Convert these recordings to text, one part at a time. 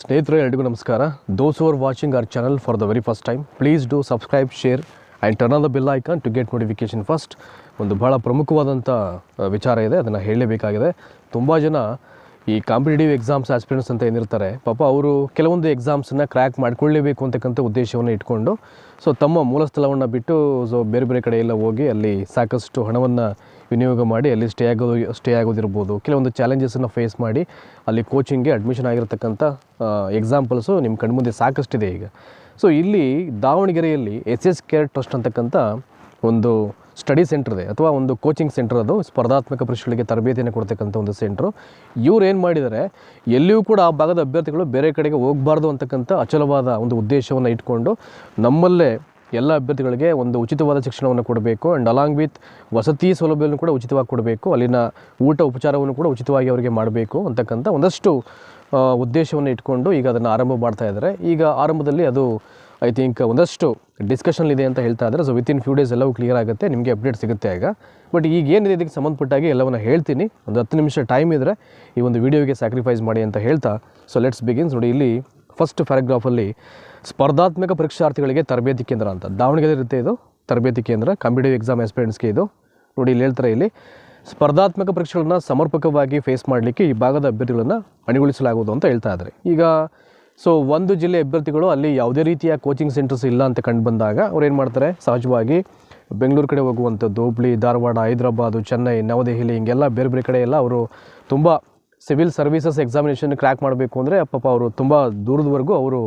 ಸ್ನೇಹಿತರೆ, ಎಲ್ರಿಗೂ ನಮಸ್ಕಾರ. Those are watching our channel for the very first time please do subscribe share and turn on the bell icon to get notification first ಒಂದು ಭಾಳ ಪ್ರಮುಖವಾದಂಥ ವಿಚಾರ ಇದೆ. ಅದನ್ನು ಹೇಳಲೇಬೇಕಾಗಿದೆ. ತುಂಬ ಜನ ಈ ಕಾಂಪಿಟೇಟಿವ್ ಎಕ್ಸಾಮ್ಸ್ ಆಸ್ಪಿರೆಂಟ್ಸ್ ಅಂತ ಏನಿರ್ತಾರೆ, ಪಾಪ ಅವರು ಕೆಲವೊಂದು ಎಕ್ಸಾಮ್ಸನ್ನು ಕ್ರ್ಯಾಕ್ ಮಾಡ್ಕೊಳ್ಳೇಬೇಕು ಅಂತಕ್ಕಂಥ ಉದ್ದೇಶವನ್ನು ಇಟ್ಕೊಂಡು, ಸೊ ತಮ್ಮ ಮೂಲ ಸ್ಥಳವನ್ನು ಬಿಟ್ಟು, ಸೊ ಬೇರೆ ಬೇರೆ ಕಡೆ ಎಲ್ಲ ಹೋಗಿ ಅಲ್ಲಿ ಸಾಕಷ್ಟು ಹಣವನ್ನು ವಿನಿಯೋಗ ಮಾಡಿ ಅಲ್ಲಿ ಸ್ಟೇ ಆಗೋದು ಸ್ಟೇ ಆಗೋದಿರ್ಬೋದು. ಕೆಲವೊಂದು ಚಾಲೆಂಜಸನ್ನು ಫೇಸ್ ಮಾಡಿ ಅಲ್ಲಿ ಕೋಚಿಂಗ್ಗೆ ಅಡ್ಮಿಷನ್ ಆಗಿರತಕ್ಕಂಥ ಎಕ್ಸಾಂಪಲ್ಸು ನಿಮ್ಮ ಕಣ್ಮುಂದೆ ಸಾಕಷ್ಟಿದೆ ಈಗ. ಸೊ ಇಲ್ಲಿ ದಾವಣಗೆರೆಯಲ್ಲಿ ಎಸ್ ಎಸ್ ಕೇರ್ ಟ್ರಸ್ಟ್ ಅಂತಕ್ಕಂಥ ಒಂದು ಸ್ಟಡಿ ಸೆಂಟರ್ ಇದೆ. ಅಥವಾ ಒಂದು ಕೋಚಿಂಗ್ ಸೆಂಟರ್ ಅದು. ಸ್ಪರ್ಧಾತ್ಮಕ ಪರೀಕ್ಷೆಗಳಿಗೆ ತರಬೇತಿಯನ್ನು ಕೊಡ್ತಕ್ಕಂಥ ಒಂದು ಸೆಂಟ್ರು ಇವ್ರು ಏನು ಮಾಡಿದರೆ, ಎಲ್ಲಿಯೂ ಕೂಡ ಆ ಭಾಗದ ಅಭ್ಯರ್ಥಿಗಳು ಬೇರೆ ಕಡೆಗೆ ಹೋಗಬಾರ್ದು ಅಂತಕ್ಕಂಥ ಅಚಲವಾದ ಒಂದು ಉದ್ದೇಶವನ್ನು ಇಟ್ಕೊಂಡು ನಮ್ಮಲ್ಲೇ ಎಲ್ಲ ಅಭ್ಯರ್ಥಿಗಳಿಗೆ ಒಂದು ಉಚಿತವಾದ ಶಿಕ್ಷಣವನ್ನು ಕೊಡಬೇಕು. ಆ್ಯಂಡ್ ಅಲಾಂಗ್ ವಿತ್ ವಸತಿ ಸೌಲಭ್ಯವನ್ನು ಕೂಡ ಉಚಿತವಾಗಿ ಕೊಡಬೇಕು. ಅಲ್ಲಿನ ಊಟ ಉಪಚಾರವನ್ನು ಕೂಡ ಉಚಿತವಾಗಿ ಅವರಿಗೆ ಮಾಡಬೇಕು ಅಂತಕ್ಕಂಥ ಒಂದಷ್ಟು ಉದ್ದೇಶವನ್ನು ಇಟ್ಕೊಂಡು ಈಗ ಅದನ್ನು ಆರಂಭ ಮಾಡ್ತಾ ಇದ್ದಾರೆ. ಈಗ ಆರಂಭದಲ್ಲಿ ಅದು ಐ ಥಿಂಕ್ ಒಂದಷ್ಟು ಡಿಸ್ಕಷನ್ ಇದೆ ಅಂತ ಹೇಳ್ತಾ ಇದ್ದಾರೆ. ಸೊ ವಿತಿನ್ ಫ್ಯೂ ಡೇಸ್ ಎಲ್ಲವೂ ಕ್ಲಿಯರ್ ಆಗುತ್ತೆ. ನಿಮಗೆ ಅಪ್ಡೇಟ್ ಸಿಗುತ್ತೆ ಆಗ ಬಟ್ ಈಗ ಏನಿದೆ ಇದಕ್ಕೆ ಸಂಬಂಧಪಟ್ಟಾಗಿ ಎಲ್ಲವನ್ನು ಹೇಳ್ತೀನಿ. ಒಂದು ಹತ್ತು ನಿಮಿಷ ಟೈಮ್ ಇದ್ದರೆ ಈ ಒಂದು ವಿಡಿಯೋಗೆ ಸ್ಯಾಕ್ರಿಫೈಸ್ ಮಾಡಿ ಅಂತ ಹೇಳ್ತಾ. ಸೊ ಲೆಟ್ಸ್ ಬಿಗಿನ್ಸ್ ನೋಡಿ, ಇಲ್ಲಿ ಫಸ್ಟ್ ಪ್ಯಾರಾಗ್ರಾಫಲ್ಲಿ ಸ್ಪರ್ಧಾತ್ಮಕ ಪರೀಕ್ಷಾರ್ಥಿಗಳಿಗೆ ತರಬೇತಿ ಕೇಂದ್ರ ಅಂತ. ದಾವಣಗೆರೆ ಇರುತ್ತೆ ಇದು. ತರಬೇತಿ ಕೇಂದ್ರ. ಕಾಂಪಿಟೇಟಿವ್ ಎಕ್ಸಾಮ್ ಆಸ್ಪಿರೆಂಟ್ಸ್ಗೆ ಇದು. ನೋಡಿ ಇಲ್ಲಿ ಹೇಳ್ತಾರೆ ಇಲ್ಲಿ. ಸ್ಪರ್ಧಾತ್ಮಕ ಪರೀಕ್ಷೆಗಳನ್ನ ಸಮರ್ಪಕವಾಗಿ ಫೇಸ್ ಮಾಡಲಿಕ್ಕೆ ಈ ಭಾಗದ ಅಭ್ಯರ್ಥಿಗಳನ್ನು ಅಣಿಗೊಳಿಸಲಾಗುವುದು ಅಂತ ಹೇಳ್ತಾ ಇದ್ದಾರೆ. ಈಗ ಸೊ ಒಂದು ಜಿಲ್ಲೆ ಅಭ್ಯರ್ಥಿಗಳು ಅಲ್ಲಿ ಯಾವುದೇ ರೀತಿಯ ಕೋಚಿಂಗ್ ಸೆಂಟರ್ಸ್ ಇಲ್ಲ ಅಂತ ಕಂಡು ಬಂದಾಗ ಅವ್ರು ಏನು ಮಾಡ್ತಾರೆ? ಸಹಜವಾಗಿ ಬೆಂಗಳೂರು ಕಡೆ ಹೋಗುವಂಥದ್ದು, ಹುಬ್ಳಿ, ಧಾರವಾಡ, ಹೈದರಾಬಾದು, ಚೆನ್ನೈ, ನವದೆಹಲಿ ಹಿಂಗೆಲ್ಲ ಬೇರೆ ಬೇರೆ ಕಡೆ ಎಲ್ಲ ಅವರು ತುಂಬ ಸಿವಿಲ್ ಸರ್ವೀಸಸ್ ಎಕ್ಸಾಮಿನೇಷನ್ ಕ್ರ್ಯಾಕ್ ಮಾಡಬೇಕು ಅಂದರೆ ಪಾಪ ಅವರು ತುಂಬ ದೂರದವರೆಗೂ ಅವರು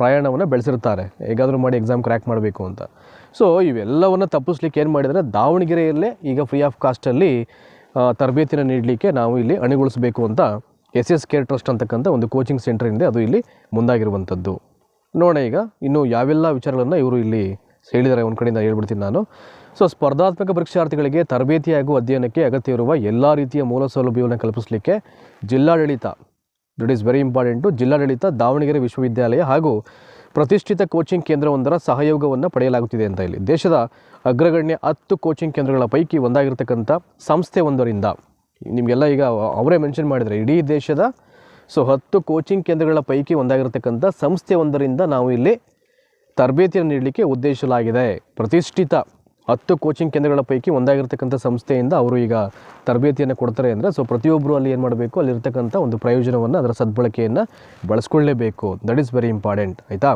ಪ್ರಯಾಣವನ್ನು ಬೆಳೆಸಿರ್ತಾರೆ ಹೇಗಾದರೂ ಮಾಡಿ ಎಕ್ಸಾಮ್ ಕ್ರ್ಯಾಕ್ ಮಾಡಬೇಕು ಅಂತ. ಸೊ ಇವೆಲ್ಲವನ್ನು ತಪ್ಪಿಸ್ಲಿಕ್ಕೆ ಏನು ಮಾಡಿದರೆ ದಾವಣಗೆರೆಯಲ್ಲೇ ಈಗ ಫ್ರೀ ಆಫ್ ಕಾಸ್ಟಲ್ಲಿ ತರಬೇತಿನ ನೀಡಲಿಕ್ಕೆ ನಾವು ಇಲ್ಲಿ ಅಣಿಗೊಳಿಸಬೇಕು ಅಂತ ಎಸ್ ಎಸ್ ಕೇರ್ ಟ್ರಸ್ಟ್ ಅಂತಕ್ಕಂಥ ಒಂದು ಕೋಚಿಂಗ್ ಸೆಂಟರ್ ಇದೆ ಅದು ಇಲ್ಲಿ ಮುಂದಾಗಿರುವಂಥದ್ದು. ನೋಡೋಣ ಈಗ, ಇನ್ನು ಯಾವೆಲ್ಲ ವಿಚಾರಗಳನ್ನು ಇವರು ಇಲ್ಲಿ ಹೇಳಿದ್ದಾರೆ ಒಂದು ಕಡೆಯಿಂದ ಹೇಳ್ಬಿಡ್ತೀನಿ ನಾನು. ಸೊ ಸ್ಪರ್ಧಾತ್ಮಕ ಪರೀಕ್ಷಾರ್ಥಿಗಳಿಗೆ ತರಬೇತಿ ಹಾಗೂ ಅಧ್ಯಯನಕ್ಕೆ ಅಗತ್ಯವಿರುವ ಎಲ್ಲ ರೀತಿಯ ಮೂಲ ಸೌಲಭ್ಯವನ್ನು ಕಲ್ಪಿಸಲಿಕ್ಕೆ ಜಿಲ್ಲಾಡಳಿತ ದಟ್ ಈಸ್ ವೆರಿ ಇಂಪಾರ್ಟೆಂಟು ಜಿಲ್ಲಾಡಳಿತ ದಾವಣಗೆರೆ ವಿಶ್ವವಿದ್ಯಾಲಯ ಹಾಗೂ ಪ್ರತಿಷ್ಠಿತ ಕೋಚಿಂಗ್ ಕೇಂದ್ರವೊಂದರ ಸಹಯೋಗವನ್ನು ಪಡೆಯಲಾಗುತ್ತಿದೆ ಅಂತ ಇಲ್ಲಿ ದೇಶದ ಅಗ್ರಗಣ್ಯ ಹತ್ತು ಕೋಚಿಂಗ್ ಕೇಂದ್ರಗಳ ಪೈಕಿ ಒಂದಾಗಿರ್ತಕ್ಕಂಥ ಸಂಸ್ಥೆ ಒಂದರಿಂದ. ನಿಮಗೆಲ್ಲ ಈಗ ಅವರೇ ಮೆನ್ಷನ್ ಮಾಡಿದರೆ ಇಡೀ ದೇಶದ ಸೊ ಹತ್ತು ಕೋಚಿಂಗ್ ಕೇಂದ್ರಗಳ ಪೈಕಿ ಒಂದಾಗಿರ್ತಕ್ಕಂಥ ಸಂಸ್ಥೆ ಒಂದರಿಂದ ನಾವು ಇಲ್ಲಿ ತರಬೇತಿಯನ್ನು ನೀಡಲಿಕ್ಕೆ ಉದ್ದೇಶಲಾಗಿದೆ ಪ್ರತಿಷ್ಠಿತ ಹತ್ತು ಕೋಚಿಂಗ್ ಕೇಂದ್ರಗಳ ಪೈಕಿ ಒಂದಾಗಿರ್ತಕ್ಕಂಥ ಸಂಸ್ಥೆಯಿಂದ ಅವರು ಈಗ ತರಬೇತಿಯನ್ನು ಕೊಡ್ತಾರೆ ಅಂದರೆ ಸೊ ಪ್ರತಿಯೊಬ್ಬರು ಅಲ್ಲಿ ಏನು ಮಾಡಬೇಕು? ಅಲ್ಲಿರ್ತಕ್ಕಂಥ ಒಂದು ಪ್ರಯೋಜನವನ್ನು ಅದರ ಸದ್ಬಳಕೆಯನ್ನು ಬಳಸ್ಕೊಳ್ಳೇಬೇಕು. ದಟ್ ಈಸ್ ವೆರಿ ಇಂಪಾರ್ಟೆಂಟ್ ಆಯಿತಾ?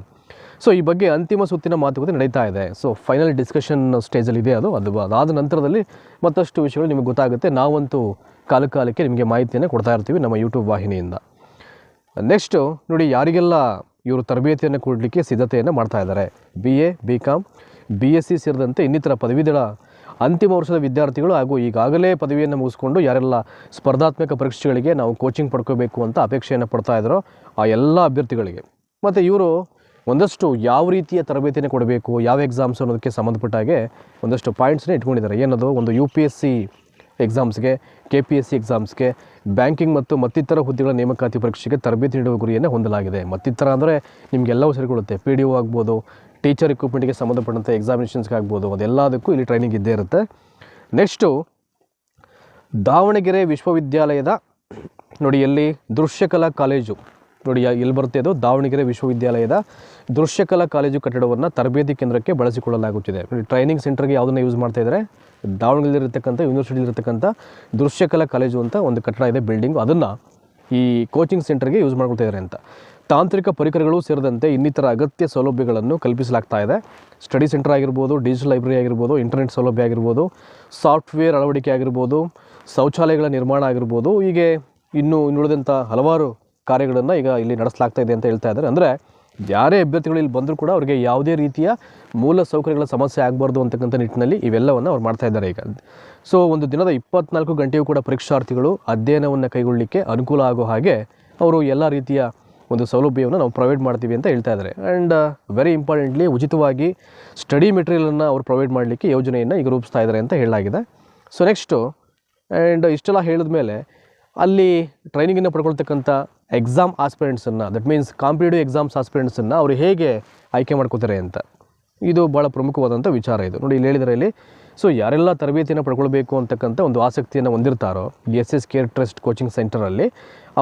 ಸೊ ಈ ಬಗ್ಗೆ ಅಂತಿಮ ಸುತ್ತಿನ ಮಾತುಕತೆ ನಡೀತಾ ಇದೆ. ಸೊ ಫೈನಲ್ ಡಿಸ್ಕಷನ್ ಸ್ಟೇಜಲ್ಲಿ ಇದೆ ಅದು. ಅದು ಅದಾದ ನಂತರದಲ್ಲಿ ಮತ್ತಷ್ಟು ವಿಷಯಗಳು ನಿಮಗೆ ಗೊತ್ತಾಗುತ್ತೆ. ನಾವಂತೂ ಕಾಲ ಕಾಲಕ್ಕೆ ನಿಮಗೆ ಮಾಹಿತಿಯನ್ನು ಕೊಡ್ತಾ ಇರ್ತೀವಿ ನಮ್ಮ ಯೂಟ್ಯೂಬ್ ವಾಹಿನಿಯಿಂದ. ನೆಕ್ಸ್ಟು ನೋಡಿ, ಯಾರಿಗೆಲ್ಲ ಇವರು ತರಬೇತಿಯನ್ನು ಕೊಡಲಿಕ್ಕೆ ಸಿದ್ಧತೆಯನ್ನು ಮಾಡ್ತಾ ಇದ್ದಾರೆ? B A B com B S C ಸೇರಿದಂತೆ ಇನ್ನಿತರ ಪದವೀಧರ ಅಂತಿಮ ವರ್ಷದ ವಿದ್ಯಾರ್ಥಿಗಳು ಹಾಗೂ ಈಗಾಗಲೇ ಪದವಿಯನ್ನು ಮುಗಿಸ್ಕೊಂಡು ಯಾರೆಲ್ಲ ಸ್ಪರ್ಧಾತ್ಮಕ ಪರೀಕ್ಷೆಗಳಿಗೆ ನಾವು ಕೋಚಿಂಗ್ ಪಡ್ಕೋಬೇಕು ಅಂತ ಅಪೇಕ್ಷೆಯನ್ನು ಪಡ್ತಾ ಇದ್ದಾರೋ ಆ ಎಲ್ಲ ಅಭ್ಯರ್ಥಿಗಳಿಗೆ. ಮತ್ತು ಇವರು ಒಂದಷ್ಟು ಯಾವ ರೀತಿಯ ತರಬೇತಿಯನ್ನು ಕೊಡಬೇಕು, ಯಾವ ಎಕ್ಸಾಮ್ಸ್ ಅನ್ನೋದಕ್ಕೆ ಸಂಬಂಧಪಟ್ಟ ಹಾಗೆ ಒಂದಷ್ಟು ಪಾಯಿಂಟ್ಸ್ನ ಇಟ್ಕೊಂಡಿದ್ದಾರೆ. ಏನದು? ಒಂದು ಯು ಪಿ ಎಸ್ ಸಿ ಎಕ್ಸಾಮ್ಸ್ಗೆ ಕೆ ಪಿ ಎಸ್ ಸಿ ಎಕ್ಸಾಮ್ಸ್ಗೆ ಬ್ಯಾಂಕಿಂಗ್ ಮತ್ತು ಮತ್ತಿತರ ಹುದ್ದೆಗಳ ನೇಮಕಾತಿ ಪರೀಕ್ಷೆಗೆ ತರಬೇತಿ ನೀಡುವ ಗುರಿಯನ್ನು ಹೊಂದಲಾಗಿದೆ. ಮತ್ತಿತರ ಅಂದರೆ ನಿಮಗೆಲ್ಲವೂ ಸೇರಿಕೊಳ್ಳುತ್ತೆ. ಪಿ ಡಿ ಒ ಆಗ್ಬೋದು ಟೀಚರ್ ಇಕ್ವಿಪ್ಮೆಂಟ್ಗೆ ಸಂಬಂಧಪಟ್ಟಂಥ ಎಕ್ಸಾಮಿನೇಷನ್ಸ್ಗೆ ಆಗ್ಬೋದು, ಅದೆಲ್ಲದಕ್ಕೂ ಇಲ್ಲಿ ಟ್ರೈನಿಂಗ್ ಇದ್ದೇ ಇರುತ್ತೆ. ನೆಕ್ಸ್ಟು ದಾವಣಗೆರೆ ವಿಶ್ವವಿದ್ಯಾಲಯದ, ನೋಡಿ ಎಲ್ಲಿ, ದೃಶ್ಯಕಲಾ ಕಾಲೇಜು. ನೋಡಿ ಎಲ್ಲಿ ಬರುತ್ತೆ ಅದು? ದಾವಣಗೆರೆ ವಿಶ್ವವಿದ್ಯಾಲಯದ ದೃಶ್ಯಕಲಾ ಕಾಲೇಜು ಕಟ್ಟಡವನ್ನು ತರಬೇತಿ ಕೇಂದ್ರಕ್ಕೆ ಬಳಸಿಕೊಳ್ಳಲಾಗುತ್ತಿದೆ. ಟ್ರೈನಿಂಗ್ ಸೆಂಟರ್ಗೆ ಯಾವುದನ್ನು ಯೂಸ್ ಮಾಡ್ತಾ ಇದ್ದಾರೆ ದಾವಣಗೆರೆಲಿರ್ತಕ್ಕಂಥ ಯೂನಿವರ್ಸಿಟಿಲಿರ್ತಕ್ಕಂಥ ದೃಶ್ಯಕಲಾ ಕಾಲೇಜು ಅಂತ ಒಂದು ಕಟ್ಟಡ ಇದೆ ಬಿಲ್ಡಿಂಗು ಅದನ್ನು ಈ ಕೋಚಿಂಗ್ ಸೆಂಟರ್ಗೆ ಯೂಸ್ ಮಾಡ್ಕೊಳ್ತಾ ಇದ್ದಾರೆ ಅಂತ. ತಾಂತ್ರಿಕ ಪರಿಕರಗಳು ಸೇರಿದಂತೆ ಇನ್ನಿತರ ಅಗತ್ಯ ಸೌಲಭ್ಯಗಳನ್ನು ಕಲ್ಪಿಸಲಾಗ್ತಾ ಇದೆ. ಸ್ಟಡಿ ಸೆಂಟರ್ ಆಗಿರ್ಬೋದು, ಡಿಜಿಟಲ್ ಲೈಬ್ರರಿ ಆಗಿರ್ಬೋದು, ಇಂಟರ್ನೆಟ್ ಸೌಲಭ್ಯ ಆಗಿರ್ಬೋದು, ಸಾಫ್ಟ್ವೇರ್ ಅಳವಡಿಕೆ ಆಗಿರ್ಬೋದು, ಶೌಚಾಲಯಗಳ ನಿರ್ಮಾಣ ಆಗಿರ್ಬೋದು, ಹೀಗೆ ಇನ್ನು ಇನ್ನುಳಿದಂಥ ಹಲವಾರು ಕಾರ್ಯಗಳನ್ನು ಈಗ ಇಲ್ಲಿ ನಡೆಸಲಾಗ್ತಾ ಇದೆ ಅಂತ ಹೇಳ್ತಾ ಇದ್ದಾರೆ. ಅಂದರೆ ಯಾರೇ ಅಭ್ಯರ್ಥಿಗಳು ಇಲ್ಲಿ ಬಂದರೂ ಕೂಡ ಅವರಿಗೆ ಯಾವುದೇ ರೀತಿಯ ಮೂಲ ಸೌಕರ್ಯಗಳ ಸಮಸ್ಯೆ ಆಗಬಾರ್ದು ಅಂತಕ್ಕಂಥ ನಿಟ್ಟಿನಲ್ಲಿ ಇವೆಲ್ಲವನ್ನು ಅವ್ರು ಮಾಡ್ತಾ ಇದ್ದಾರೆ ಈಗ. ಸೊ ಒಂದು ದಿನದ ಇಪ್ಪತ್ನಾಲ್ಕು ಗಂಟೆಯೂ ಕೂಡ ಪರೀಕ್ಷಾರ್ಥಿಗಳು ಅಧ್ಯಯನವನ್ನು ಕೈಗೊಳ್ಳಲಿಕ್ಕೆ ಅನುಕೂಲ ಆಗೋ ಹಾಗೆ ಅವರು ಎಲ್ಲ ರೀತಿಯ ಒಂದು ಸೌಲಭ್ಯವನ್ನು ನಾವು ಪ್ರೊವೈಡ್ ಮಾಡ್ತೀವಿ ಅಂತ ಹೇಳ್ತಾ ಇದ್ದಾರೆ. ಆ್ಯಂಡ್ ವೆರಿ ಇಂಪಾರ್ಟೆಂಟ್ಲಿ ಉಚಿತವಾಗಿ ಸ್ಟಡಿ ಮೆಟೀರಿಯಲನ್ನು ಅವರು ಪ್ರೊವೈಡ್ ಮಾಡಲಿಕ್ಕೆ ಯೋಜನೆಯನ್ನು ಈಗ ರೂಪಿಸ್ತಾ ಇದ್ದಾರೆ ಅಂತ ಹೇಳಲಾಗಿದೆ. ಸೊ ನೆಕ್ಸ್ಟು ಆ್ಯಂಡ್ ಇಷ್ಟೆಲ್ಲ ಹೇಳಿದ ಮೇಲೆ ಅಲ್ಲಿ ಟ್ರೈನಿಂಗನ್ನು ಪಡ್ಕೊಳ್ತಕ್ಕಂಥ ಎಕ್ಸಾಮ್ ಆಸ್ಪಿರೆಂಟ್ಸನ್ನು ದಟ್ ಮೀನ್ಸ್ ಕಾಂಪಿಟೇಟಿವ್ ಎಕ್ಸಾಮ್ಸ್ ಆಸ್ಪಿರೆಂಟ್ಸನ್ನು ಅವರು ಹೇಗೆ ಆಯ್ಕೆ ಮಾಡ್ಕೋತಾರೆ ಅಂತ. ಇದು ಭಾಳ ಪ್ರಮುಖವಾದಂಥ ವಿಚಾರ ಇದು. ನೋಡಿ, ಇಲ್ಲಿ ಹೇಳಿದರೆ ಇಲ್ಲಿ ಸೊ ಯಾರೆಲ್ಲ ತರಬೇತಿಯನ್ನು ಪಡ್ಕೊಳ್ಬೇಕು ಅಂತಕ್ಕಂಥ ಒಂದು ಆಸಕ್ತಿಯನ್ನು ಹೊಂದಿರ್ತಾರೋ, S S care trust coaching ಸೆಂಟರಲ್ಲಿ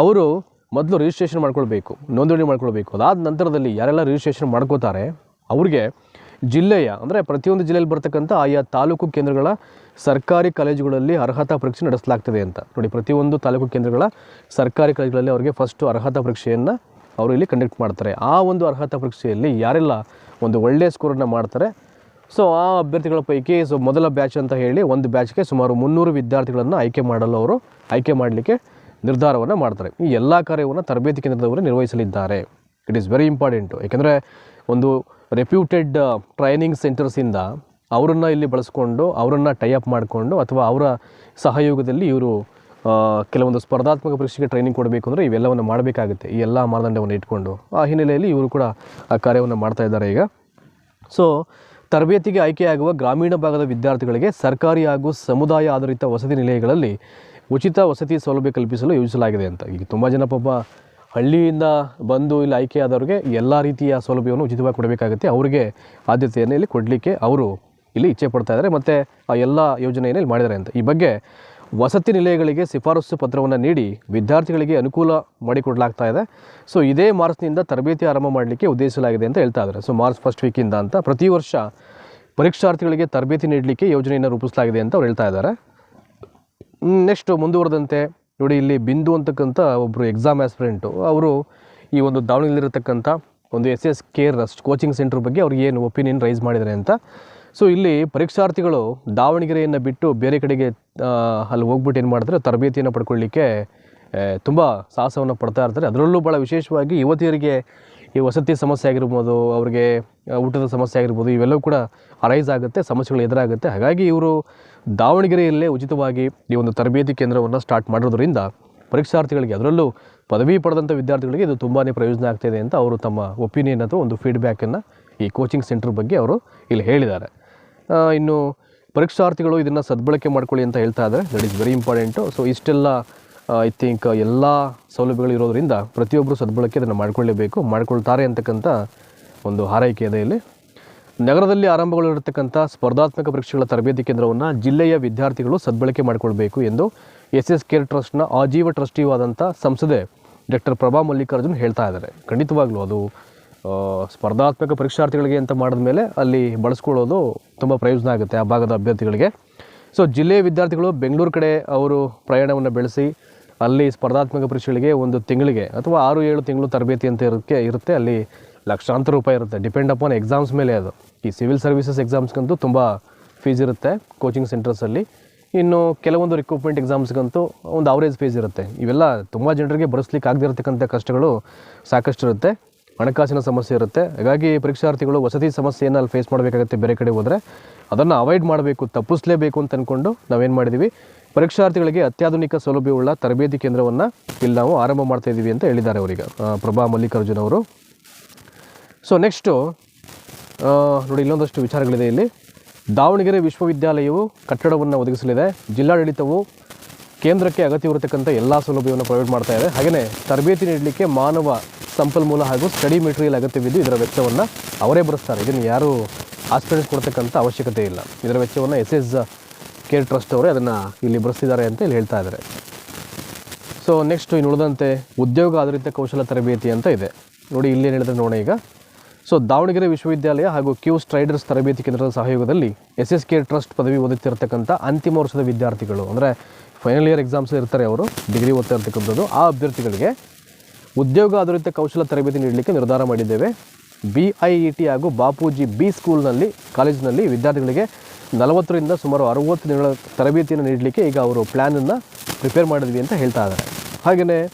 ಅವರು ಮೊದಲು ರಿಜಿಸ್ಟ್ರೇಷನ್ ಮಾಡ್ಕೊಳ್ಬೇಕು, ನೋಂದಣಿ ಮಾಡ್ಕೊಳ್ಬೇಕು. ಅದಾದ ನಂತರದಲ್ಲಿ ಯಾರೆಲ್ಲ ರಿಜಿಸ್ಟ್ರೇಷನ್ ಮಾಡ್ಕೋತಾರೆ, ಅವ್ರಿಗೆ ಜಿಲ್ಲೆಯ, ಅಂದರೆ ಪ್ರತಿಯೊಂದು ಜಿಲ್ಲೆಯಲ್ಲಿ ಬರ್ತಕ್ಕಂಥ ಆಯಾ ತಾಲೂಕು ಕೇಂದ್ರಗಳ ಸರ್ಕಾರಿ ಕಾಲೇಜುಗಳಲ್ಲಿ ಅರ್ಹತಾ ಪರೀಕ್ಷೆ ನಡೆಸಲಾಗ್ತದೆ ಅಂತ. ನೋಡಿ, ಪ್ರತಿಯೊಂದು ತಾಲೂಕು ಕೇಂದ್ರಗಳ ಸರ್ಕಾರಿ ಕಾಲೇಜುಗಳಲ್ಲಿ ಅವರಿಗೆ ಫಸ್ಟು ಅರ್ಹತಾ ಪರೀಕ್ಷೆಯನ್ನು ಅವರು ಇಲ್ಲಿ ಕಂಡಕ್ಟ್ ಮಾಡ್ತಾರೆ. ಆ ಒಂದು ಅರ್ಹತಾ ಪರೀಕ್ಷೆಯಲ್ಲಿ ಯಾರೆಲ್ಲ ಒಂದು ಒಳ್ಳೆಯ ಸ್ಕೋರನ್ನು ಮಾಡ್ತಾರೆ ಸೊ ಆ ಅಭ್ಯರ್ಥಿಗಳ ಪೈಕಿ ಸೊ ಮೊದಲ ಬ್ಯಾಚ್ ಅಂತ ಹೇಳಿ, ಒಂದು ಬ್ಯಾಚ್ಗೆ ಸುಮಾರು ಮುನ್ನೂರು ವಿದ್ಯಾರ್ಥಿಗಳನ್ನು ಆಯ್ಕೆ ಮಾಡಲು ಅವರು ಆಯ್ಕೆ ಮಾಡಲಿಕ್ಕೆ ನಿರ್ಧಾರವನ್ನು ಮಾಡ್ತಾರೆ. ಈ ಎಲ್ಲ ಕಾರ್ಯವನ್ನು ತರಬೇತಿ ಕೇಂದ್ರದವರು ನಿರ್ವಹಿಸಲಿದ್ದಾರೆ. ಇಟ್ ಈಸ್ ವೆರಿ ಇಂಪಾರ್ಟೆಂಟು ಏಕೆಂದರೆ ಒಂದು ರೆಪ್ಯೂಟೆಡ್ ಟ್ರೈನಿಂಗ್ ಸೆಂಟರ್ಸಿಂದ ಅವರನ್ನು ಇಲ್ಲಿ ಬಳಸ್ಕೊಂಡು, ಅವರನ್ನು ಟೈಅಪ್ ಮಾಡಿಕೊಂಡು ಅಥವಾ ಅವರ ಸಹಯೋಗದಲ್ಲಿ ಇವರು ಕೆಲವೊಂದು ಸ್ಪರ್ಧಾತ್ಮಕ ಪರೀಕ್ಷೆಗೆ ಟ್ರೈನಿಂಗ್ ಕೊಡಬೇಕು ಅಂದರೆ ಇವೆಲ್ಲವನ್ನು ಮಾಡಬೇಕಾಗುತ್ತೆ. ಈ ಎಲ್ಲ ಮಾನದಂಡವನ್ನು ಇಟ್ಕೊಂಡು. ಆ ಹಿನ್ನೆಲೆಯಲ್ಲಿ ಇವರು ಕೂಡ ಆ ಕಾರ್ಯವನ್ನು ಮಾಡ್ತಾ ಇದ್ದಾರೆ ಈಗ. ಸೊ ತರಬೇತಿಗೆ ಆಯ್ಕೆಯಾಗುವ ಗ್ರಾಮೀಣ ಭಾಗದ ವಿದ್ಯಾರ್ಥಿಗಳಿಗೆ ಸರ್ಕಾರಿ ಹಾಗೂ ಸಮುದಾಯ ಆಧಾರಿತ ವಸತಿ ನಿಲಯಗಳಲ್ಲಿ ಉಚಿತ ವಸತಿ ಸೌಲಭ್ಯ ಕಲ್ಪಿಸಲು ಯೋಜಿಸಲಾಗಿದೆ ಅಂತ. ಈಗ ತುಂಬ ಜನ ಪಾಪ ಹಳ್ಳಿಯಿಂದ ಬಂದು ಇಲ್ಲಿ ಆಯ್ಕೆಯಾದವ್ರಿಗೆ ಎಲ್ಲ ರೀತಿಯ ಸೌಲಭ್ಯವನ್ನು ಉಚಿತವಾಗಿ ಕೊಡಬೇಕಾಗುತ್ತೆ. ಅವರಿಗೆ ಆದ್ಯತೆಯನ್ನು ಇಲ್ಲಿ ಕೊಡಲಿಕ್ಕೆ ಅವರು ಇಲ್ಲಿ ಇಚ್ಛೆ ಪಡ್ತಾ ಇದ್ದಾರೆ ಮತ್ತು ಆ ಎಲ್ಲ ಯೋಜನೆಯನ್ನು ಇಲ್ಲಿ ಮಾಡಿದ್ದಾರೆ ಅಂತ. ಈ ಬಗ್ಗೆ ವಸತಿ ನಿಲಯಗಳಿಗೆ ಶಿಫಾರಸು ಪತ್ರವನ್ನು ನೀಡಿ ವಿದ್ಯಾರ್ಥಿಗಳಿಗೆ ಅನುಕೂಲ ಮಾಡಿಕೊಡಲಾಗ್ತಾ ಇದೆ. ಸೊ ಇದೇ ಮಾರ್ಚ್ನಿಂದ ತರಬೇತಿ ಆರಂಭ ಮಾಡಲಿಕ್ಕೆ ಉದ್ದೇಶಿಸಲಾಗಿದೆ ಅಂತ ಹೇಳ್ತಾ ಇದ್ದಾರೆ ಸೊ ಮಾರ್ಚ್ ಫಸ್ಟ್ ವೀಕಿಂದ ಅಂತ ಪ್ರತಿ ವರ್ಷ ಪರೀಕ್ಷಾರ್ಥಿಗಳಿಗೆ ತರಬೇತಿ ನೀಡಲಿಕ್ಕೆ ಯೋಜನೆಯನ್ನು ರೂಪಿಸಲಾಗಿದೆ ಅಂತ ಅವ್ರು ಹೇಳ್ತಾ ಇದ್ದಾರೆ ನೆಕ್ಸ್ಟ್ ಮುಂದುವರೆದಂತೆ ನೋಡಿ, ಇಲ್ಲಿ ಬಿಂದು ಅಂತಕ್ಕಂಥ ಒಬ್ಬರು ಎಕ್ಸಾಮ್ ಆಸ್ಪಿರೆಂಟು ಅವರು ಈ ಒಂದು ದಾವಣಗೆರೆಲಿರತಕ್ಕಂಥ ಒಂದು S S care coaching centre ಬಗ್ಗೆ ಅವ್ರಿಗೆ ಏನು ಒಪಿನಿಯನ್ ರೈಸ್ ಮಾಡಿದ್ದಾರೆ ಅಂತ. ಸೊ ಇಲ್ಲಿ ಪರೀಕ್ಷಾರ್ಥಿಗಳು ದಾವಣಗೆರೆಯನ್ನು ಬಿಟ್ಟು ಬೇರೆ ಕಡೆಗೆ ಅಲ್ಲಿ ಹೋಗ್ಬಿಟ್ಟು ಏನು ಮಾಡ್ತಾರೆ ತರಬೇತಿಯನ್ನು ಪಡ್ಕೊಳ್ಳಿಕ್ಕೆ ತುಂಬ ಸಾಹಸವನ್ನು ಪಡ್ತಾ ಇರ್ತಾರೆ. ಅದರಲ್ಲೂ ಭಾಳ ವಿಶೇಷವಾಗಿ ಯುವತಿಯರಿಗೆ ಈ ವಸತಿ ಸಮಸ್ಯೆ ಆಗಿರ್ಬೋದು, ಅವ್ರಿಗೆ ಊಟದ ಸಮಸ್ಯೆ ಆಗಿರ್ಬೋದು, ಇವೆಲ್ಲವೂ ಕೂಡ ಅರೈಸ್ ಆಗುತ್ತೆ, ಸಮಸ್ಯೆಗಳು ಎದುರಾಗುತ್ತೆ. ಹಾಗಾಗಿ ಇವರು ದಾವಣಗೆರೆಯಲ್ಲೇ ಉಚಿತವಾಗಿ ಈ ಒಂದು ತರಬೇತಿ ಕೇಂದ್ರವನ್ನು ಸ್ಟಾರ್ಟ್ ಮಾಡಿರೋದ್ರಿಂದ ಪರೀಕ್ಷಾರ್ಥಿಗಳಿಗೆ ಅದರಲ್ಲೂ ಪದವಿ ಪಡೆದಂಥ ವಿದ್ಯಾರ್ಥಿಗಳಿಗೆ ಇದು ತುಂಬಾ ಪ್ರಯೋಜನ ಆಗ್ತಿದೆ ಅಂತ ಅವರು ತಮ್ಮ ಒಪಿನಿಯನ್ ಅಥವಾ ಒಂದು ಫೀಡ್ಬ್ಯಾಕನ್ನು ಈ ಕೋಚಿಂಗ್ ಸೆಂಟರ್ ಬಗ್ಗೆ ಅವರು ಇಲ್ಲಿ ಹೇಳಿದ್ದಾರೆ. ಇನ್ನು ಪರೀಕ್ಷಾರ್ಥಿಗಳು ಇದನ್ನು ಸದ್ಬಳಕೆ ಮಾಡ್ಕೊಳ್ಳಿ ಅಂತ ಹೇಳ್ತಾ ಇದ್ದಾರೆ. That is very important so ಇಷ್ಟೆಲ್ಲ ಐ ಥಿಂಕ್ ಎಲ್ಲ ಸೌಲಭ್ಯಗಳು ಇರೋದರಿಂದ ಪ್ರತಿಯೊಬ್ಬರು ಸದ್ಬಳಕೆ ಅದನ್ನು ಮಾಡಿಕೊಳ್ಳೇಬೇಕು, ಮಾಡಿಕೊಳ್ತಾರೆ ಅಂತಕ್ಕಂಥ ಒಂದು ಹಾರೈಕೆ ಇದೆ ಇಲ್ಲಿ. ನಗರದಲ್ಲಿ ಆರಂಭಗೊಳ್ಳಿರತಕ್ಕಂಥ ಸ್ಪರ್ಧಾತ್ಮಕ ಪರೀಕ್ಷೆಗಳ ತರಬೇತಿ ಕೇಂದ್ರವನ್ನು ಜಿಲ್ಲೆಯ ವಿದ್ಯಾರ್ಥಿಗಳು ಸದ್ಬಳಕೆ ಮಾಡಿಕೊಳ್ಬೇಕು ಎಂದು ಎಸ್ ಎಸ್ ಕೇರ್ ಟ್ರಸ್ಟ್ನ ಆಜೀವ ಟ್ರಸ್ಟಿಯಾದಂಥ ಸಂಸದೆ ಡಾಕ್ಟರ್ ಪ್ರಭಾ ಮಲ್ಲಿಕಾರ್ಜುನ್ ಹೇಳ್ತಾ ಇದ್ದಾರೆ. ಖಂಡಿತವಾಗ್ಲೂ ಅದು ಸ್ಪರ್ಧಾತ್ಮಕ ಪರೀಕ್ಷಾರ್ಥಿಗಳಿಗೆ ಅಂತ ಮಾಡಿದ ಮೇಲೆ ಅಲ್ಲಿ ಬಳಸ್ಕೊಳ್ಳೋದು ತುಂಬ ಪ್ರಯೋಜನ ಆಗುತ್ತೆ ಆ ಭಾಗದ ಅಭ್ಯರ್ಥಿಗಳಿಗೆ. ಸೊ ಜಿಲ್ಲೆಯ ವಿದ್ಯಾರ್ಥಿಗಳು ಬೆಂಗಳೂರು ಕಡೆ ಅವರು ಪ್ರಯಾಣವನ್ನು ಬೆಳೆಸಿ ಅಲ್ಲಿ ಸ್ಪರ್ಧಾತ್ಮಕ ಪರೀಕ್ಷೆಗಳಿಗೆ ಒಂದು ತಿಂಗಳಿಗೆ ಅಥವಾ ಆರು, ಏಳು ತಿಂಗಳು ತರಬೇತಿ ಅಂತ ಇರೋಕ್ಕೆ ಇರುತ್ತೆ. ಅಲ್ಲಿ ಲಕ್ಷಾಂತರ ರೂಪಾಯಿ ಇರುತ್ತೆ. ಡಿಪೆಂಡ್ ಅಪಾನ್ ಎಕ್ಸಾಮ್ಸ್ ಮೇಲೆ ಅದು. ಈ ಸಿವಿಲ್ ಸರ್ವಿಸಸ್ ಎಕ್ಸಾಮ್ಸ್ಗಂತೂ ತುಂಬ ಫೀಸ್ ಇರುತ್ತೆ ಕೋಚಿಂಗ್ ಸೆಂಟರ್ಸಲ್ಲಿ ಇನ್ನು ಕೆಲವೊಂದು ರಿಕ್ರೂಟ್ಮೆಂಟ್ ಎಕ್ಸಾಮ್ಸ್ಗಂತೂ ಒಂದು ಅವರೇಜ್ ಫೀಸ್ ಇರುತ್ತೆ. ಇವೆಲ್ಲ ತುಂಬ ಜನರಿಗೆ ಬರೆಸ್ಲಿಕ್ಕೆ ಆಗದಿರತಕ್ಕಂಥ ಕಷ್ಟಗಳು ಸಾಕಷ್ಟು ಇರುತ್ತೆ. ಹಣಕಾಸಿನ ಸಮಸ್ಯೆ ಇರುತ್ತೆ. ಹಾಗಾಗಿ ಪರೀಕ್ಷಾರ್ಥಿಗಳು ವಸತಿ ಸಮಸ್ಯೆಯನ್ನು ಅಲ್ಲಿ ಫೇಸ್ ಮಾಡಬೇಕಾಗುತ್ತೆ ಬೇರೆ ಕಡೆ ಹೋದರೆ. ಅದನ್ನು ಅವಾಯ್ಡ್ ಮಾಡಬೇಕು, ತಪ್ಪಿಸಲೇಬೇಕು ಅಂತ ಅಂದ್ಕೊಂಡು ನಾವೇನು ಮಾಡಿದ್ದೀವಿ ಪರೀಕ್ಷಾರ್ಥಿಗಳಿಗೆ ಅತ್ಯಾಧುನಿಕ ಸೌಲಭ್ಯವುಳ್ಳ ತರಬೇತಿ ಕೇಂದ್ರವನ್ನು ಇಲ್ಲಿ ನಾವು ಆರಂಭ ಮಾಡ್ತಾ ಇದ್ದೀವಿ ಅಂತ ಹೇಳಿದ್ದಾರೆ ಅವರಿಗೆ. ಪ್ರಭಾ ಮಲ್ಲಿಕಾರ್ಜುನ್ ಅವರು. ಸೊ ನೆಕ್ಸ್ಟು ನೋಡಿ ಇನ್ನೊಂದಷ್ಟು ವಿಚಾರಗಳಿದೆ ಇಲ್ಲಿ. ದಾವಣಗೆರೆ ವಿಶ್ವವಿದ್ಯಾಲಯವು ಕಟ್ಟಡವನ್ನು ಒದಗಿಸಲಿದೆ. ಜಿಲ್ಲಾಡಳಿತವು ಕೇಂದ್ರಕ್ಕೆ ಅಗತ್ಯವಿರತಕ್ಕಂಥ ಎಲ್ಲ ಸೌಲಭ್ಯವನ್ನು ಪ್ರೊವೈಡ್ ಮಾಡ್ತಾ ಇದೆ. ಹಾಗೆಯೇ ತರಬೇತಿ ನೀಡಲಿಕ್ಕೆ ಮಾನವ ಸಂಪನ್ಮೂಲ ಹಾಗೂ ಸ್ಟಡಿ ಮೆಟೀರಿಯಲ್ ಅಗತ್ಯವಿದ್ದು ಇದರ ವೆಚ್ಚವನ್ನು ಅವರೇ ಭರಿಸ್ತಾರೆ. ಇದನ್ನು ಯಾರು ಆಸ್ಪಿರೆಂಟ್ಸ್ ಕೊಡ್ತಕ್ಕಂಥ ಅವಶ್ಯಕತೆ ಇಲ್ಲ. ಇದರ ವೆಚ್ಚವನ್ನು ಎಸ್ ಎಸ್ ಕೇರ್ ಟ್ರಸ್ಟ್ ಅವರೇ ಅದನ್ನು ಇಲ್ಲಿ ಬರೆಸಿದ್ದಾರೆ ಅಂತ ಇಲ್ಲಿ ಹೇಳ್ತಾ ಇದ್ದಾರೆ. ಸೊ ನೆಕ್ಸ್ಟ್ ಇನ್ನು ಉಳಿದಂತೆ ಉದ್ಯೋಗ ಆಧಾರಿತ ಕೌಶಲ ತರಬೇತಿ ಅಂತ ಇದೆ. ನೋಡಿ, ಇಲ್ಲಿ ಹೇಳಿದ್ರೆ ನೋಡೋಣ ಈಗ. ಸೊ ದಾವಣಗೆರೆ ವಿಶ್ವವಿದ್ಯಾಲಯ ಹಾಗೂ ಕ್ಯೂ ಸ್ಟ್ರೈಡರ್ಸ್ ತರಬೇತಿ ಕೇಂದ್ರದ ಸಹಯೋಗದಲ್ಲಿ ಎಸ್ ಎಸ್ ಕೆ ಟ್ರಸ್ಟ್ ಪದವಿ ಓದುತ್ತಿರತಕ್ಕಂಥ ಅಂತಿಮ ವರ್ಷದ ವಿದ್ಯಾರ್ಥಿಗಳು, ಅಂದರೆ ಫೈನಲ್ ಇಯರ್ ಎಕ್ಸಾಮ್ಸ್ ಇರ್ತಾರೆ ಅವರು ಡಿಗ್ರಿ ಓದ್ತಾ ಇರ್ತಕ್ಕಂಥದ್ದು, ಆ ಅಭ್ಯರ್ಥಿಗಳಿಗೆ ಉದ್ಯೋಗ ಆಧಾರಿತ ಕೌಶಲ ತರಬೇತಿ ನೀಡಲಿಕ್ಕೆ ನಿರ್ಧಾರ ಮಾಡಿದ್ದೇವೆ. ಬಿ ಐ ಇ ಟಿ ಹಾಗೂ ಬಾಪೂಜಿ ಬಿ ಸ್ಕೂಲ್ನಲ್ಲಿ ಕಾಲೇಜಿನಲ್ಲಿ ವಿದ್ಯಾರ್ಥಿಗಳಿಗೆ ನಲವತ್ತರಿಂದ ಸುಮಾರು ಅರುವತ್ತು ದಿನಗಳ ತರಬೇತಿಯನ್ನು ನೀಡಲಿಕ್ಕೆ ಈಗ ಅವರು ಪ್ಲ್ಯಾನನ್ನು ಪ್ರಿಪೇರ್ ಮಾಡಿದ್ವಿ ಅಂತ ಹೇಳ್ತಾ ಇದ್ದಾರೆ. ಹಾಗೆಯೇ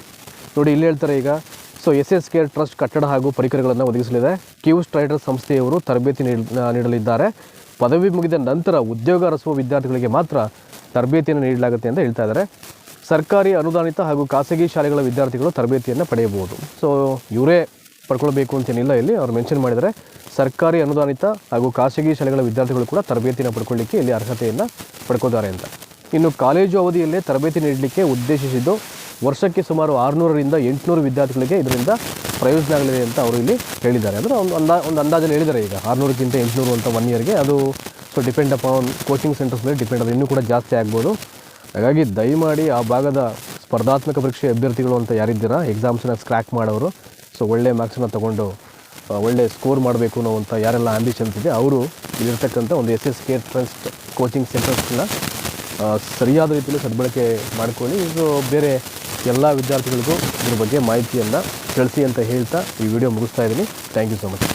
ನೋಡಿ, ಇಲ್ಲಿ ಹೇಳ್ತಾರೆ ಈಗ so S S care trust ಕಟ್ಟಡ ಹಾಗೂ ಪರಿಕರಗಳನ್ನು ಒದಗಿಸಲಿದೆ. ಕ್ಯೂ ಸ್ಟ್ರೈಡರ್ ಸಂಸ್ಥೆಯವರು ತರಬೇತಿ ನೀಡ್- ನೀಡಲಿದ್ದಾರೆ. ಪದವಿ ಮುಗಿದ ನಂತರ ಉದ್ಯೋಗ ಅರಸುವ ವಿದ್ಯಾರ್ಥಿಗಳಿಗೆ ಮಾತ್ರ ತರಬೇತಿಯನ್ನು ನೀಡಲಾಗುತ್ತೆ ಅಂತ ಹೇಳ್ತಾ ಇದ್ದಾರೆ. ಸರ್ಕಾರಿ ಅನುದಾನಿತ ಹಾಗೂ ಖಾಸಗಿ ಶಾಲೆಗಳ ವಿದ್ಯಾರ್ಥಿಗಳು ತರಬೇತಿಯನ್ನು ಪಡೆಯಬಹುದು. ಸೊ ಇವರೇ ಪಡ್ಕೊಳ್ಬೇಕು ಅಂತೇನಿಲ್ಲ ಇಲ್ಲಿ. ಅವ್ರು ಮೆನ್ಷನ್ ಮಾಡಿದರೆ ಸರ್ಕಾರಿ ಅನುದಾನಿತ ಹಾಗೂ ಖಾಸಗಿ ಶಾಲೆಗಳ ವಿದ್ಯಾರ್ಥಿಗಳು ಕೂಡ ತರಬೇತಿನ ಪಡ್ಕೊಳ್ಳಿಕ್ಕೆ ಇಲ್ಲಿ ಅರ್ಹತೆಯನ್ನು ಪಡ್ಕೋತಾರೆ ಅಂತ. ಇನ್ನು ಕಾಲೇಜು ಅವಧಿಯಲ್ಲೇ ತರಬೇತಿ ನೀಡಲಿಕ್ಕೆ ಉದ್ದೇಶಿಸಿದ್ದು ವರ್ಷಕ್ಕೆ ಸುಮಾರು ಆರುನೂರರಿಂದ ಎಂಟುನೂರು ವಿದ್ಯಾರ್ಥಿಗಳಿಗೆ ಇದರಿಂದ ಪ್ರಯೋಜನ ಆಗಲಿದೆ ಅಂತ ಅವರು ಇಲ್ಲಿ ಹೇಳಿದ್ದಾರೆ. ಅಂದರೆ ಒಂದು ಅಂದಾ, ಒಂದು ಅಂದಾಜಲ್ಲಿ ಹೇಳಿದ್ದಾರೆ ಈಗ. ಆರುನೂರಕ್ಕಿಂತ ಎಂಟುನೂರು ಅಂತ ಒನ್ ಇಯರ್ಗೆ ಅದು so depend upon coaching centres ಮೇಲೆ ಡಿಪೆಂಡ್ ಅದು ಇನ್ನೂ ಕೂಡ ಜಾಸ್ತಿ ಆಗ್ಬೋದು. ಹಾಗಾಗಿ ದಯಮಾಡಿ ಆ ಭಾಗದ ಸ್ಪರ್ಧಾತ್ಮಕ ಪರೀಕ್ಷೆ ಅಭ್ಯರ್ಥಿಗಳು ಅಂತ ಯಾರಿದ್ದೀರಾ? ಎಕ್ಸಾಮ್ಸನ್ನ ಸ್ಕ್ರ್ಯಾಕ್ ಮಾಡೋರು. ಸೊ ಒಳ್ಳೆ ಮಾರ್ಕ್ಸನ್ನ ತೊಗೊಂಡು ಒಳ್ಳೆ ಸ್ಕೋರ್ ಮಾಡಬೇಕು ಅನ್ನೋವಂಥ ಯಾರೆಲ್ಲ ಆಂಬಿಷನ್ಸ್ ಇದೆ, ಅವರು ಇಲ್ಲಿರ್ತಕ್ಕಂಥ ಒಂದು S S care trust coaching ಸೆಂಟರ್ಸ್ನ ಸರಿಯಾದ ರೀತಿಯಲ್ಲಿ ಸದ್ಬಳಕೆ ಮಾಡ್ಕೊಳ್ಳಿ. ಇದು ಬೇರೆ ಎಲ್ಲ ವಿದ್ಯಾರ್ಥಿಗಳಿಗೂ ಇದ್ರ ಬಗ್ಗೆ ಮಾಹಿತಿಯನ್ನು ತಿಳಿಸಿ ಅಂತ ಹೇಳ್ತಾ ಈ ವಿಡಿಯೋ ಮುಗಿಸ್ತಾ ಇದ್ದೀನಿ. Thank you so much